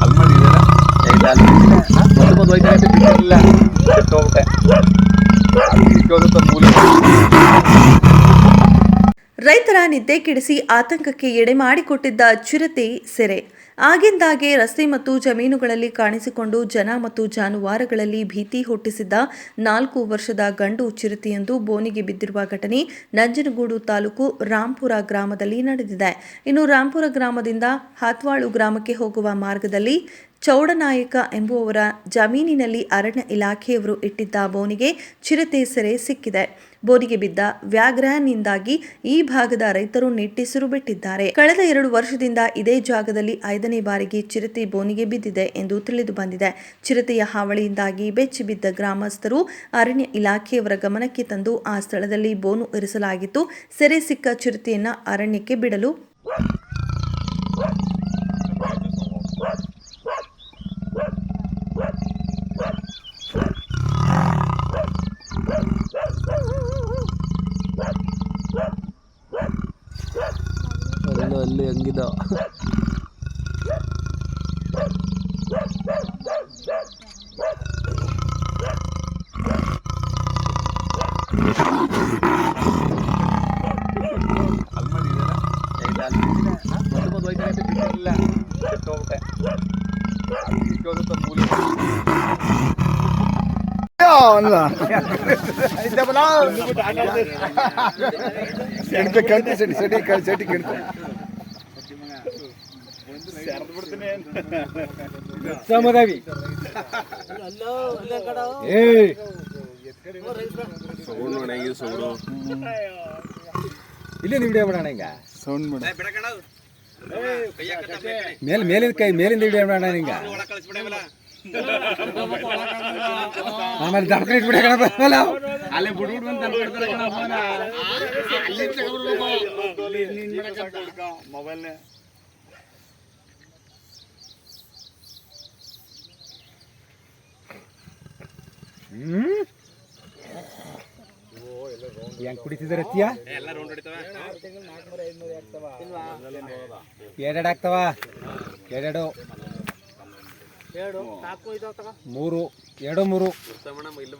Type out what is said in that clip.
അത് മതി പതുവായിട്ട് കിട്ടില്ല കിട്ടും അവിടെ അത് തിരിച്ചു ರೈತರ ನಿದ್ದೆ ಕೆಡಿಸಿ ಆತಂಕಕ್ಕೆ ಎಡೆ ಮಾಡಿಕೊಟ್ಟಿದ್ದ ಚಿರತೆ ಸೆರೆ. ಆಗಿಂದಾಗೆ ರಸ್ತೆ ಮತ್ತು ಜಮೀನುಗಳಲ್ಲಿ ಕಾಣಿಸಿಕೊಂಡು ಜನ ಮತ್ತು ಜಾನುವಾರುಗಳಲ್ಲಿ ಭೀತಿ ಹುಟ್ಟಿಸಿದ್ದ ನಾಲ್ಕು ವರ್ಷದ ಗಂಡು ಚಿರತೆಯೊಂದು ಬೋನಿಗೆ ಬಿದ್ದಿರುವ ಘಟನೆ ನಂಜನಗೂಡು ತಾಲೂಕು ರಾಂಪುರ ಗ್ರಾಮದಲ್ಲಿ ನಡೆದಿದೆ. ಇನ್ನು ರಾಂಪುರ ಗ್ರಾಮದಿಂದ ಹಾತ್ವಾಳು ಗ್ರಾಮಕ್ಕೆ ಹೋಗುವ ಮಾರ್ಗದಲ್ಲಿ ಚೌಡನಾಯಕ ಎಂಬುವವರ ಜಮೀನಿನಲ್ಲಿ ಅರಣ್ಯ ಇಲಾಖೆಯವರು ಇಟ್ಟಿದ್ದ ಬೋನಿಗೆ ಚಿರತೆ ಸೆರೆ ಸಿಕ್ಕಿದೆ. ಬೋನಿಗೆ ಬಿದ್ದ ವ್ಯಾಘ್ರನಿಂದಾಗಿ ಈ ಭಾಗದ ರೈತರು ನಿಟ್ಟಿಸಿರು ಬಿಟ್ಟಿದ್ದಾರೆ. ಕಳೆದ ಎರಡು ವರ್ಷದಿಂದ ಇದೇ ಜಾಗದಲ್ಲಿ ಐದನೇ ಬಾರಿಗೆ ಚಿರತೆ ಬೋನಿಗೆ ಬಿದ್ದಿದೆ ಎಂದು ತಿಳಿದು ಬಂದಿದೆ. ಚಿರತೆಯ ಹಾವಳಿಯಿಂದಾಗಿ ಬೆಚ್ಚಿ ಬಿದ್ದ ಗ್ರಾಮಸ್ಥರು ಅರಣ್ಯ ಇಲಾಖೆಯವರ ಗಮನಕ್ಕೆ ತಂದು ಆ ಸ್ಥಳದಲ್ಲಿ ಬೋನು ಇರಿಸಲಾಗಿತ್ತು. ಸೆರೆ ಸಿಕ್ಕ ಚಿರತೆಯನ್ನ ಅರಣ್ಯಕ್ಕೆ ಬಿಡಲು ಅಲ್ಲೂ ಅಲ್ಲಿ ಹಂಗಿದ ಕೆಣಕ ಕೆಣಕ ಸೆಡಿ ಸೆಡಿ ಕ- ಸೆಡಿ ಇಲ್ಲಿ ವಿಡಿಯೋ ಮಾಡೋಣ ಹಿಂಗ ಸೌಂಡ್ ಮಾಡ ಮೇಲ್ ಮೇಲಿಂದ ಕೈ ಮೇಲಿಂದ ವಿಡಿಯೋ ಮಾಡೋಣ ಹಿಂಗ ಆಮೇಲೆ ದರ್ಕನ್ ಇಟ್ಬಿಡ ಕಣ ಅಲ್ಲಿ ಬಿಡ್ಬಿಡ್ ಬಂತ ಮೊಬೈಲ್ನೇ ಹೆಂಗ್ ಕುಡಿತಿದಾರ ಅತ್ತಿಯ? ಎರಡೆರಡು ಆಗ್ತಾವ. ಎರಡೆರಡು. ಮೂರು. ಎರಡು ಮೂರು.